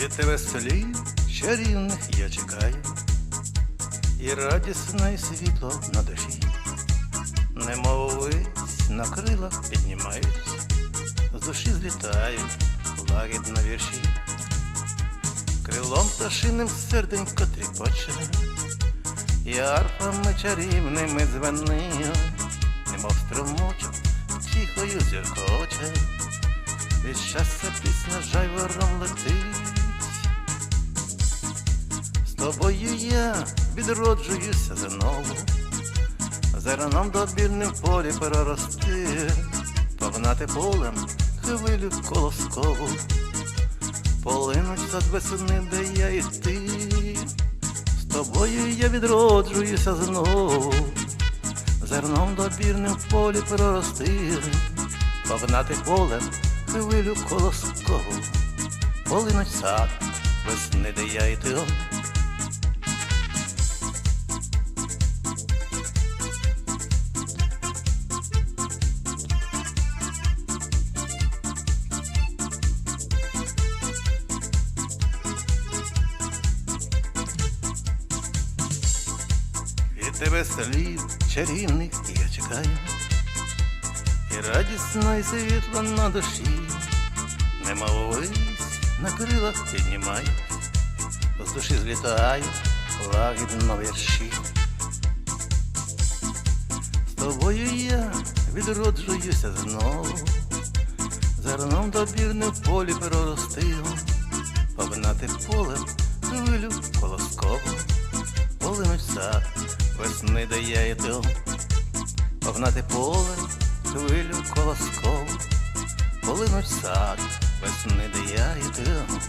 Від тебе слів чарівних я чекаю, і радісне світло на душі, немов вись на крилах піднімаюсь, з душі злітаю лагідно вірші, крилом пташиним серденько тріпоче, і арфами чарівними дзвенить, немов струмочок тихою зіркоче. Від щастя пісня жайвором летить. Тобою я відроджуюся знову, зерном добільним в полі перерости, погнати полем хвилю колоскову, полинуть за весени, де я і ти. З тобою я відроджуюся знову, зерном добірним в полі перерости, погнати полем хвилю колоскову, полинуть сад, весни, де я і ти. Від тебе слів чарівних я чекаю, і радісно і світло на душі, немов вись на крилах піднімаю, з душі злітаю лагідно вірші. З тобою я відроджуюся знову, зерном добірним в полі переростив, погнати полем хвилю колоскову. Полинуть сад, весни де я йду, погнати поле, хвилю колоскову, полинуть сад, весни де я дом.